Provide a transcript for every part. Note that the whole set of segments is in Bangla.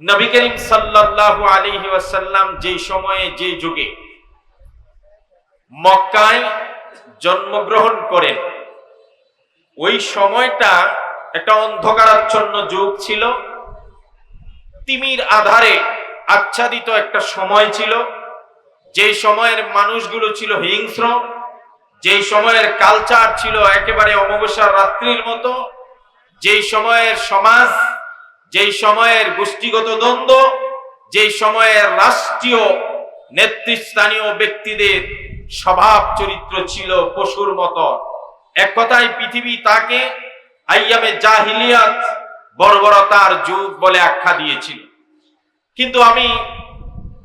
নবী করিম সাল্লাল্লাহু আলাইহি ওয়াসাল্লাম যে সময়ে, যে যুগে মক্কায় জন্মগ্রহণ করেন, ওই সময়টা একটা অন্ধকারাচ্ছন্ন যুগ ছিল। তিমির আধারে আচ্ছাদিত একটা সময় ছিল। যে সময়ের মানুষগুলো ছিল হিংস্র, যে সময়ের কালচার ছিল একেবারে অমাবস্যার রাত্রির মতো যেই সময়ের সমাজ যেই সময়ের গোষ্ঠীগত দ্বন্দ্ব, যেই সময়ের রাষ্ট্রীয় নেতৃস্থানীয় ব্যক্তিদের স্বভাব চরিত্র ছিল পশুর মতো। এক কথায় পৃথিবী তাকে আইয়ামে জাহিলিয়াত বর্বরতার যুগ বলে আখ্যা দিয়েছিল। কিন্তু আমি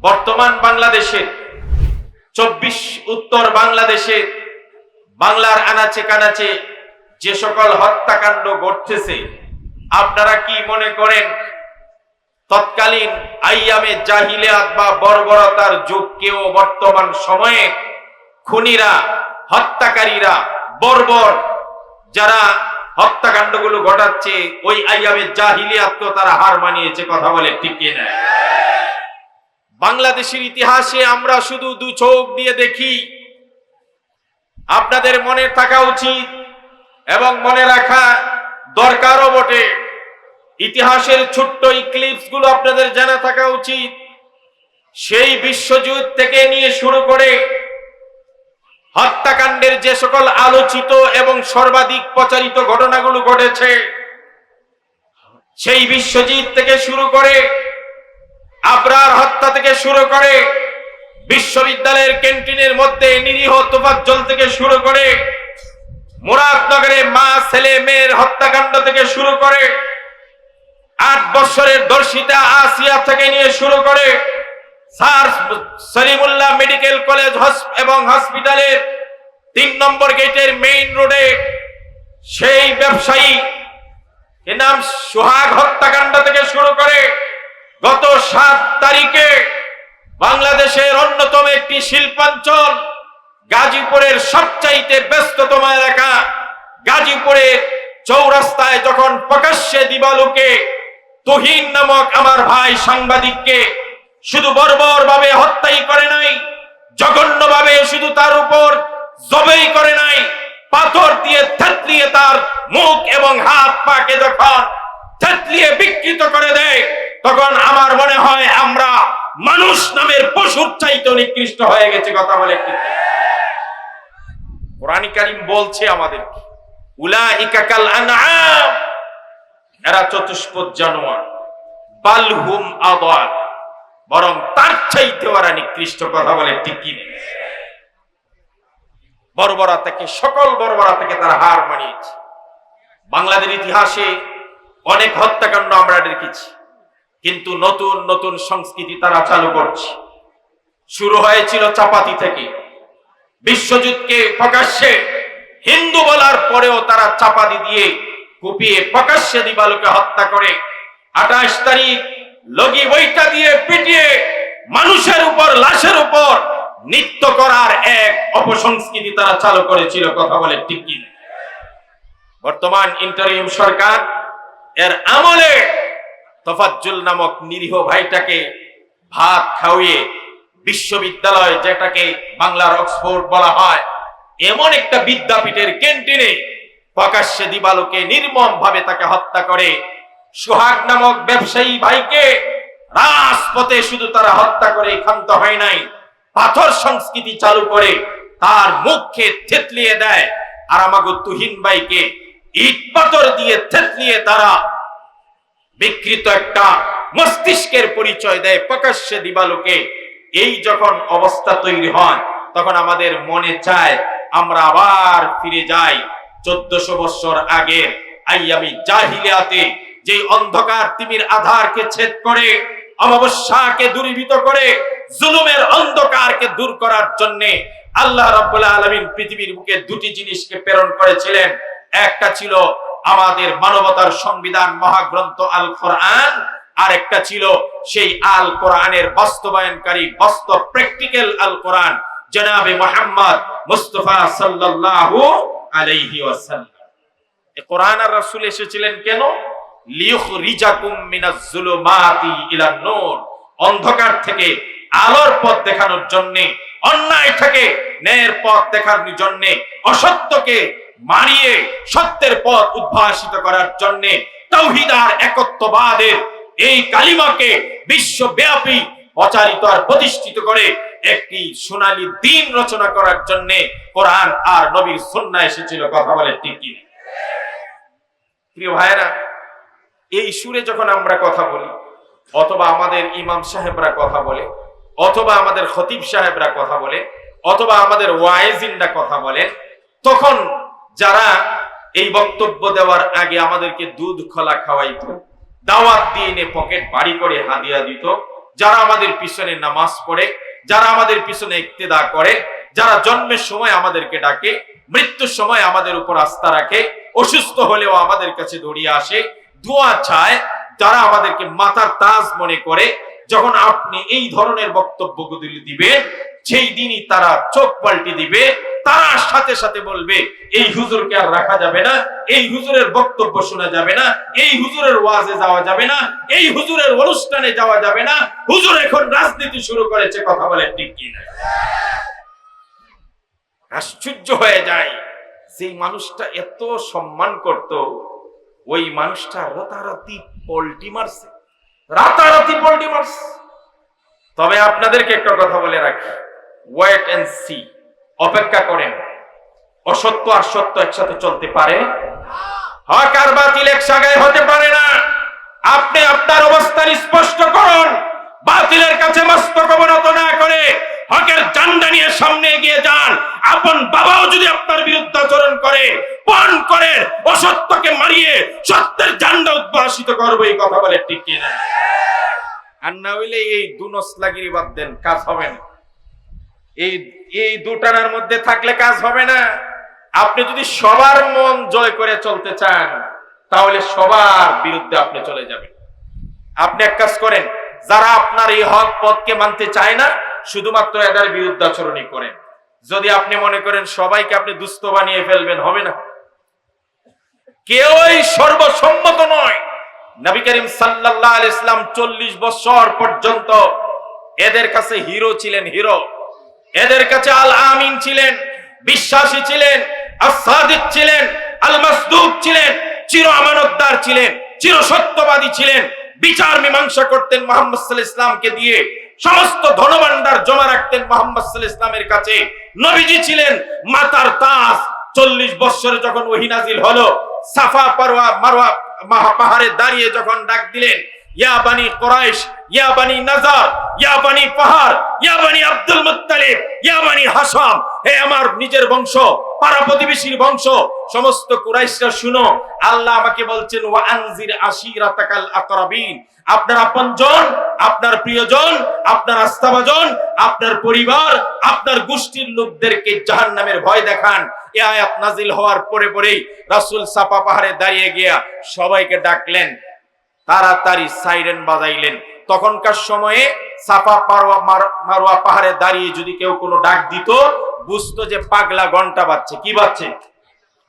বর্তমান বাংলাদেশের, চব্বিশ উত্তর বাংলাদেশে বাংলার আনাচে কানাচে যে সকল হত্যাকাণ্ড ঘটতেছে আপনারা কি মনে করেন, তৎকালীন আইয়ামে জাহিলিয়াত বা বর্বরতার যুগকেও বর্তমান সময়ে খুনিরা, হত্যাকারীরা বর্বর যারা হত্যাকাণ্ডগুলো ঘটাচ্ছে, ওই আইয়ামে জাহিলিয়াতকেও তারা হার মানিয়েছে, কথা বলে ঠিক না? বাংলাদেশের ইতিহাসে আমরা শুধু দু চোখ দিয়ে দেখি, আপনাদের মনে থাকা উচিত এবং মনে রাখা দরকারও বটে। ইতিহাসের ছোট্ট ইক্লিপসগুলো আপনাদের জানা থাকা উচিত। সেই বিশ্বযুদ্ধ থেকে নিয়ে শুরু করে হত্যাকাণ্ডের যে সকল আলোচিত এবং সর্বাধিক প্রচারিত ঘটনাগুলো ঘটেছে, সেই বিশ্বজিৎ থেকে শুরু করে, আবরার হত্যা থেকে শুরু করে, বিশ্ববিদ্যালয়ের ক্যান্টিনের মধ্যে নিরীহ তোফাজ্জল থেকে শুরু করে মুরাদনগরে মা, ছেলে, মেয়ের হত্যাকাণ্ড থেকে শুরু করে আট বছরের দর্শিতা আসিয়া থেকে নিয়ে শুরু করে স্যার সলিমুল্লাহ মেডিকেল কলেজ এবং হসপিটালের তিন নম্বর গেটের মেইন রোডে সেই ব্যবসায়ী এর নাম সোহাগ হত্যাকাণ্ড থেকে শুরু করে গত সাত তারিখে বাংলাদেশের অন্যতম একটি শিল্পাঞ্চল গাজীপুরের সবচাইতে ব্যস্ততম এলাকা। গাজীপুরের চৌরাস্তায় যখন প্রকাশ্যে দিবালুকে তুহিন নামক আমার ভাই সাংবাদিককে শুধু বর্বর ভাবে হত্যাই করে নাই জঘন্য ভাবে শুধু তার উপর জবেই করে নাই, পাথর দিয়ে থেতলিয়ে তার মুখ এবং হাত পাকে যখন থেতলিয়ে বিকৃত করে দেয়, তখন আমার মনে হয় আমরা মানুষ নামের পশুর চাইতে নিকৃষ্ট হয়ে গেছে, কথা বলে কোরআন কারিম বলছে আমাদের উলা ইকাকাল আনআম, এরা চতুষ্পদ জানোয়ার বালহুম আদাল বরং তার চাইতে ওরা নিকৃষ্ট কথা বলে, ঠিক কি নেই বর্বরা থেকে, সকল বর্বরা থেকে তারা হার মানিয়েছে। বাংলাদেশ ইতিহাসে অনেক হত্যাকাণ্ড আমরা দেখেছি, কিন্তু নতুন নতুন সংস্কৃতি তারা চালু করছে। শুরু হয়েছিল চাপাতি থেকে। বিশ্বযুদ্ধকে প্রকাশ্যে হিন্দু বলার পরেও তারা চাপাতি দিয়ে কুপিয়ে প্রকাশ্যে দিবালুকে হত্যা করে। আঠাশ তারিখ লগি বইটা দিয়ে পিটিয়ে মানুষের উপর, লাশের উপর নৃত্য করার এক অপসংস্কৃতি তারা চালু করেছিল, কথা বলে ঠিক বর্তমান ইন্টারিম সরকার এর আমলে তফাজ্জুল নামক নিরীহ ভাইটাকে ভাত খাওয়িয়ে বিশ্ববিদ্যালয় যেটাকে বাংলার অক্সফোর্ড বলা হয়, এমন একটা বিদ্যাপীঠের ক্যান্টিনে প্রকাশ্যে দিবালোকে নির্মম ভাবে তাকে হত্যা করে। সোহাগ নামক ব্যবসায়ী ভাইকে রাজপথে শুধু তারা হত্যা করে ক্ষান্ত হয় নাই, পাথর সংস্কৃতি চালু করে তার মুখে থেতলিয়ে দেয় আর আমাকে তুহিন ভাইকে ইট পাথর দিয়ে থেতলিয়ে তারা বিকৃত একটা মস্তিষ্কের পরিচয় দেয় প্রকাশ্যে দিবালোকে। এই যখন অবস্থা তৈরি হয়, তখন আমাদের মনে চায়, আমরা আবার ফিরে যাই। চোদ্দশো বছর আগে আইয়ামি জাহিলিয়াতে যে অন্ধকার তিমির আধারকে ছেদ করে, অমাবস্যাকে দূরীভূত করে, জুলুমের অন্ধকারকে দূর করার জন্য আল্লাহ রাব্বুল আলামিন পৃথিবীর বুকে দুটি জিনিসকে প্রেরণ করেছিলেন। একটা ছিল আমাদের মানবতার সংবিধান মহাগ্রন্থ আল কোরআন আর একটা ছিল সেই আল কোরআনের বাস্তবায়নকারী বাস্তব প্র্যাকটিক্যাল আল কোরআন, জনাবে মোহাম্মদ মুস্তফা সাল্লাল্লাহু আলাইহি ওয়াসাল্লাম। কোরআন আর রাসূল এসেছিলেন কেন? লিয়ুখরিজাকুম মিনাজ জুলুমাতি ইলান নূর। অন্ধকার থেকে আলোর পথ দেখানোর জন্য, অন্যায় থেকে ন্যায়ের পথ দেখানোর জন্য, অসত্যকে মারিয়ে সত্যের পথ উদ্ভাসিত করার জন্য, তৌহিদ আর একত্ববাদের এই কালিমাকে বিশ্বব্যাপী প্রচারিত আর প্রতিষ্ঠিত করে একটি সোনালী দিন রচনা করার জন্য কোরআন আর নবীর সন্না এসেছিল। কথা বলে ঠিক কি প্রিয় ভাইরা এই সুরে যখন আমরা কথা বলি, অথবা আমাদের ইমাম সাহেবরা কথা বলে, অথবা আমাদের খতিব সাহেবরা কথা বলে, অথবা আমাদের ওয়াইজিনরা কথা বলে, তখন যারা এই বক্তব্য দেওয়ার আগে আমাদেরকে দুধ খোলা খাওয়াইতো দাওয়াত দিয়ে এনে পকেট বাড়ি করে হাদিয়া দিত। যারা আমাদের পিছনে নামাজ পড়ে, যারা আমাদের পিছনে ইক্তেদা করে, যারা জন্মের সময় আমাদেরকে ডাকে, মৃত্যুর সময় আমাদের উপর আস্থা রাখে, অসুস্থ হলেও আমাদের কাছে দৌড়িয়ে আসে, দোয়া চায়, যারা আমাদেরকে মাথার তাজ মনে করে, যখন আপনি এই ধরনের বক্তব্যগুলি দিবেন, সেই দিনই তারা চোখ পাল্টে দিবে তারা সাথে সাথে বলবে, এই হুজুরকে আর রাখা যাবে না, এই হুজুরের বক্তব্য শোনা যাবে না, এই হুজুরের ওয়াজে যাওয়া যাবে না, এই হুজুরের অনুষ্ঠানে যাওয়া যাবে না, হুজুর এখন রাজনীতি শুরু করেছে, কথা বলে ঠিক কি না আশ্চর্য হয়ে যায় সেই মানুষটা এত সম্মান করত, ওই মানুষটা রাতারাতি পল্টি মারছে, রাতারাতি পল্টি মারছে। তবে আপনাদেরকে একটা কথা বলে রাখি ওয়েট এন্ড সি অপেক্ষা করেন। অসত্য আর সত্য একসাথে চলতে পারে। হক আর বাতিল এক জায়গায় হতে পারে না। আপনি আপনার অবস্থান স্পষ্ট করুন। বাতিলের কাছে মস্তক অবনত না করে হকের জান্ডা নিয়ে সামনে এগিয়ে যান। আপন বাবাও যদি আপনার বিরুদ্ধে আচরণ করে পণ করে, অসত্যকে মারিয়ে সত্যের জান্ডা উদ্ভাসিত করব, এই কথা বলে ঠিক কিনা? আর না হইলে এই দুনসলাগিরি বাদ দেন, কাজ হবে না। এই এই দুটানার মধ্যে থাকলে কাজ হবে না। আপনি যদি সবার মন জয় করে চলতে চান, তাহলে সবার বিরুদ্ধে আপনি চলে যাবেন। আপনি এক কাজ করেন, যারা আপনার এই হক পথকে মানতে চায় না, শুধুমাত্র এদের বিরুদ্ধে আচরণই করেন। যদি আপনি মনে করেন সবাইকে আপনি দুস্থ বানিয়ে ফেলবেন, হবে না। কেউই সর্বসম্মত নয়। নবী করিম আলাইহি ইসলাম চল্লিশ বছর পর্যন্ত এদের কাছে হিরো ছিলেন হিরো। এদের কাছে আল আমিন ছিলেন, বিশ্বাসী ছিলেন, আসাদিক ছিলেন আল মাসদুক ছিলেন, চির আমানতদার ছিলেন, চির সত্যবাদী ছিলেন, বিচার মীমাংসা করতেন মোহাম্মদ ইসলামকে দিয়ে, সমস্ত ধনভাণ্ডার জমা রাখতেন মোহাম্মদ ইসলামের কাছে। নবীজি ছিলেন মাতার তাস চল্লিশ বৎসরে যখন ওহী নাজিল হলো, সাফা পারোয়া মারওয়া মাহা- পাহাড়ে দাঁড়িয়ে যখন ডাক দিলেন, ইয়া বানি কোরাইশ ইয়া বানি নাজার, ইয়া বানি পাহাড় ইয়া বানি আব্দুল মুত্তালিব, ইয়া বানি হাসাম। হে আমার নিজের বংশ, পাড়া প্রতিবেশীর বংশ, সমস্ত কুরাইশরা শুনো। আল্লাহ আমাকে বলছেন, ওয়া আনজির আকরাবিন। আপনার আপনার প্রিয়জন, আপনার আস্থাভাজন, আপনার পরিবার, আপনার গোষ্ঠীর লোকদেরকে জাহান্নামের ভয় দেখান। এ আয়াত নাজিল হওয়ার পরে পরেই রাসূল সাফা পাহাড়ে দাঁড়িয়ে গিয়া সবাইকে ডাকলেন। তাড়াতাড়ি সাইরেন বাজাইলেন। তখনকার সময়ে সাফা মারোয়া পাহাড়ে দাঁড়িয়ে যদি কেউ কোনো ডাক দিত, বুঝতো যে পাগলা ঘণ্টা বাজছে। কি বাজছে?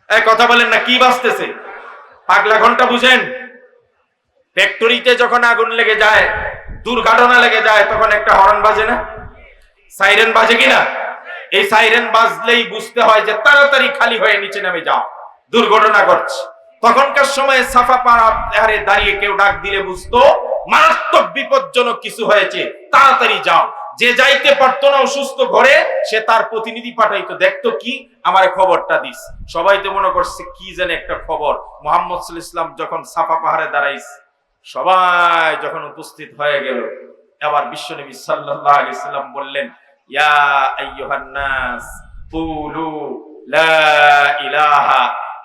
এই কথা বলেন না, কি বাজতেছে? পাগলা ঘণ্টা বুঝেন? ফ্যাক্টরিতে যখন আগুন লেগে যায়, দুর্ঘটনা লেগে যায়, তখন একটা হর্ন বাজে না? সাইরেন বাজে কিনা? এই সাইরেন বাজলেই বুঝতে হয় যে তাড়াতাড়ি খালি হয়ে নিচে নেমে যাও। দুর্ঘটনা ঘটছে। তখনকার সময়ে সাফা পাহাড়ে দাঁড়িয়ে কেউ ডাক দিলে বুঝতো মারাত্মক বিপজ্জনক কিছু হয়েছে। তাড়াতাড়ি যাও। যে যাইতে পারতো না অসুস্থ ঘরে, সে তার প্রতিনিধি পাঠাইতো। দেখতো কি? আমার খবরটা দিস। সবাই তো মনে করছে, কি যেন একটা খবর। মোহাম্মদ ইসলাম যখন সাফা পাহাড়ে দাঁড়াইস, সবাই যখন উপস্থিত হয়ে গেল আবার বিশ্বনবী সাল্লাল্লাহু আলাইহি সাল্লাম বললেন, ইয়া আইয়ুহান লা ইলাহা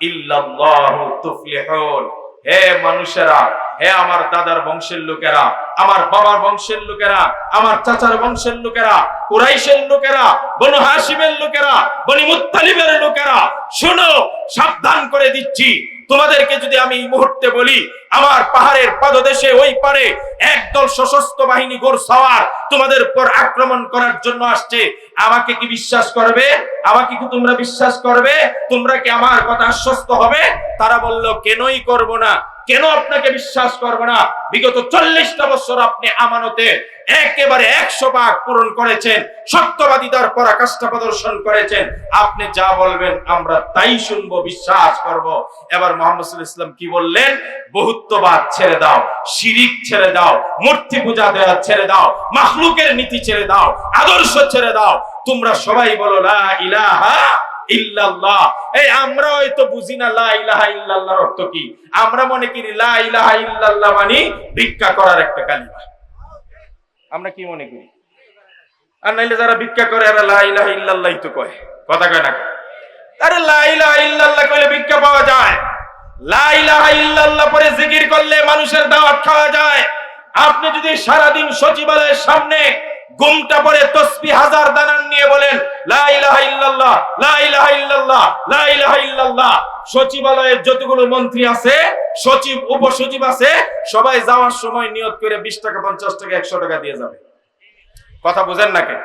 ইল্লাল্লাহু তুফলিহুন। হে মানুষেরা, হে আমার দাদার বংশের লোকেরা, আমার বাবার বংশের লোকেরা, আমার চাচার বংশের লোকেরা, কুরাইশের লোকেরা, বনু হাসিমের লোকেরা, বনি মুত্তালিবের লোকেরা, শোনো, সাবধান করে দিচ্ছি। তোমাদেরকে যদি আমি এই মুহূর্তে বলি, আমার পাহাড়ের পাদদেশে ওই পারে একদল সশস্ত্র বাহিনী গোর সাওয়ার তোমাদের উপর আক্রমণ করার জন্য আসছে। আমাকে কি বিশ্বাস করবে? আমাকে কি তোমরা বিশ্বাস করবে? তোমরা কি আমার কথা আশ্বস্ত হবে? তারা বলল, কেনই করব না? কেন আপনাকে বিশ্বাস করব না? বিগত চল্লিশটা বছর আপনি আমানতে একেবারে একশো ভাগ পূরণ করেছেন সত্যবাদিতার পরাকাষ্ঠা প্রদর্শন করেছেন। আপনি যা বলবেন, আমরা তাই শুনব, বিশ্বাস করব। এবার মোহাম্মদ ইসলাম কি বললেন? বহুত্ববাদ ছেড়ে দাও, শিরিক ছেড়ে দাও, মূর্তি পূজা দেওয়া ছেড়ে দাও, মাখলুকের নীতি ছেড়ে দাও, আদর্শ ছেড়ে দাও। তোমরা সবাই বলো, লা ইলাহা ইল্লাল্লাহ। এই আমরা হয়তো বুঝি না, লা ইলাহা ইল্লাল্লাহর অর্থ কি? আমরা মনে করি, লা ইলাহা ইল্লাল্লাহ মানে ভিক্ষা করার একটা কালিমা। আমরা কি মনে করি? আর নাইলে যারা ভিক্ষা করে, এরা লাইলা ইল্লাল্লাহ তো কয়। কথা কয় না? আরে লা ইল্লাল্লাহ কইলে ভিক্ষা পাওয়া যায়। লা ইলাহা ইল্লাল্লাহ পরে জিকির করলে মানুষের দাওয়াত খাওয়া যায়। আপনি যদি সারাদিন সচিবালয়ের সামনে গুমটা পরে তসবি হাজার দানান নিয়ে বলেন সচিবালয়ের যতগুলো মন্ত্রী আছে, সচিব, উপসচিব আছে, সবাই যাওয়ার সময় নিয়ত করে বিশ টাকা, পঞ্চাশ টাকা, একশো টাকা দিয়ে যাবে। কথা বুঝেন না কেন?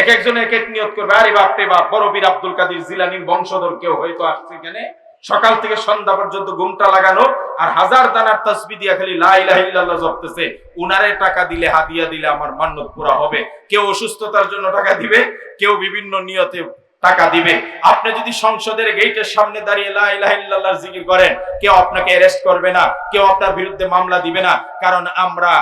এক একজন এক এক নিয়ত করবে, আরে বাপ রে বাপ, বড় বীর আব্দুল কাদের জিলানির বংশধর কেউ হয়তো আসছে এখানে। সকাল থেকে সন্ধ্যা পর্যন্ত ঘুমটা লাগানো আর হাজার দানার তসবি দিয়া খালি লা ইলাহা জপতেছে। উনারে টাকা দিলে, হাদিয়া দিলে আমার মান্যত পুরা হবে। কেউ অসুস্থতার জন্য টাকা দিবে, কেউ বিভিন্ন নিয়তে টাকা দিবে। আপনি যদি সংসদের গেটের সামনে দাঁড়িয়ে লা ইলাহা ইল্লাল্লাহর জিকির করেন, কেউ আপনাকে অ্যারেস্ট করবে না, কেউ আপনার বিরুদ্ধে মামলা দিবে না। কারণ আমরা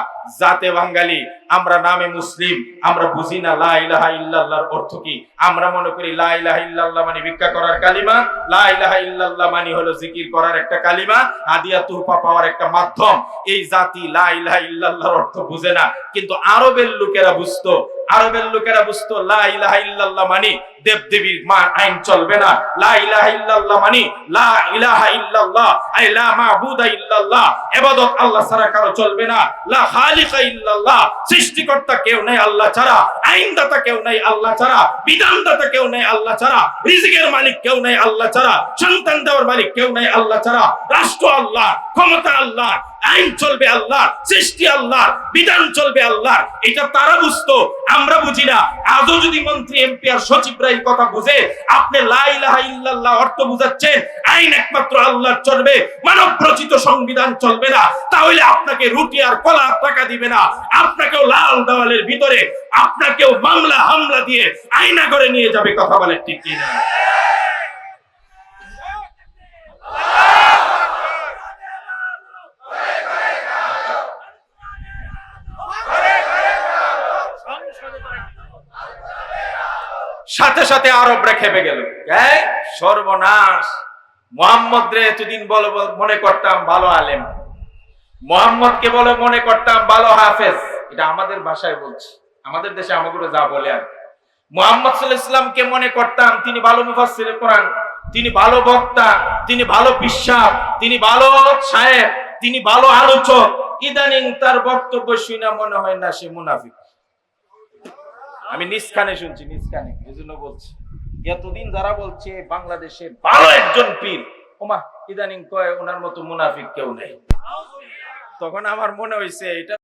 জাতে বাঙালি, আমরা নামে মুসলিম, আমরা বুঝি না লা ইলাহা ইল্লাল্লাহর অর্থ কি? আমরা মনে করি লা ইলাহা ইল্লাল্লাহ মানে ভিক্ষা করার কালিমা, লা ইলাহা ইল্লাল্লাহ মানে হলো জিকির করার একটা কালিমা, হাদিয়া তুহফা পাওয়ার একটা মাধ্যম। এই জাতি লা ইলাহা ইল্লাল্লাহর অর্থ বুঝে না, কিন্তু আরবের লোকেরা বুঝতো। আরবের লোকেরা বুঝতো লা ইলাহা ইল্লাল্লাহ মানে দেবদেবীর মা আইন চলবে না। লা ইলাহা ইল্লাল্লাহ মানে লা ইলাহা ইল্লাল্লাহ, আই লা মাবুদা ইল্লাল্লাহ ইবাদত আল্লাহ ছাড়া কারও চলবে না। লা খালিকা ইল্লাল্লাহ। সৃষ্টিকর্তা কেউ নেই, আল্লাহ ছাড়া। আইনদাতা কেউ নেই, আল্লাহ ছাড়া। বিধানদাতা কেউ নেই, আল্লাহ ছাড়া। রিজিকের মালিক কেউ নেই, আল্লাহ ছাড়া। সন্তান দেওয়ার মালিক কেউ নেই, আল্লাহ ছাড়া। রাষ্ট্র আল্লাহ, ক্ষমতা আল্লাহ। আইন চলবে আল্লাহ সৃষ্টি আল্লাহ বিধান চলবে আল্লাহ এটা তারা বুঝতো, আমরা বুঝি না। আজও যদি মন্ত্রী, এমপি আর সচিবরা এই কথা বুঝে, আপনি লা ইলাহা ইল্লাল্লাহ অর্থ বুঝাচ্ছেন, আইন একমাত্র আল্লাহর চলবে মানব রচিত সংবিধান চলবে না। তাহলে আপনাকে রুটি আর কলা টাকা দিবে না। আপনাকেও লাল দেওয়ালের ভিতরে, আপনাকেও মামলা হামলা দিয়ে আইনা করে নিয়ে যাবে, কথা বলে ঠিক কিনা? সাথে সাথে আরবরা খেপে গেল। সর্বনাশ। মোহাম্মদ রে এতদিন বলো মনে করতাম ভালো আলেম। মোহাম্মদকে বলে মনে করতাম ভালো হাফেজ। এটা আমাদের ভাষায় বলছি। আমাদের দেশে আমাকে যা বলে আর মোহাম্মদ সাল্লাল্লাহু ইসলামকে মনে করতাম তিনি ভালো মুফাসসির কোরআন, তিনি ভালো বক্তা, তিনি ভালো বিশ্বাস তিনি ভালো সাহেব তিনি ভালো আলোচক। ইদানিং তার বক্তব্য শুনে মনে হয় না সে মুনাফিক। আমি নিষ্কানে শুনছি, নিষ্কানে। জন্য বলছি, এতদিন যারা বলছে বাংলাদেশে ভালো একজন পীর, ওমা, ইদানিং কয় ওনার মতো মুনাফিক কেউ নেই। তখন আমার মনে হয়েছে এটা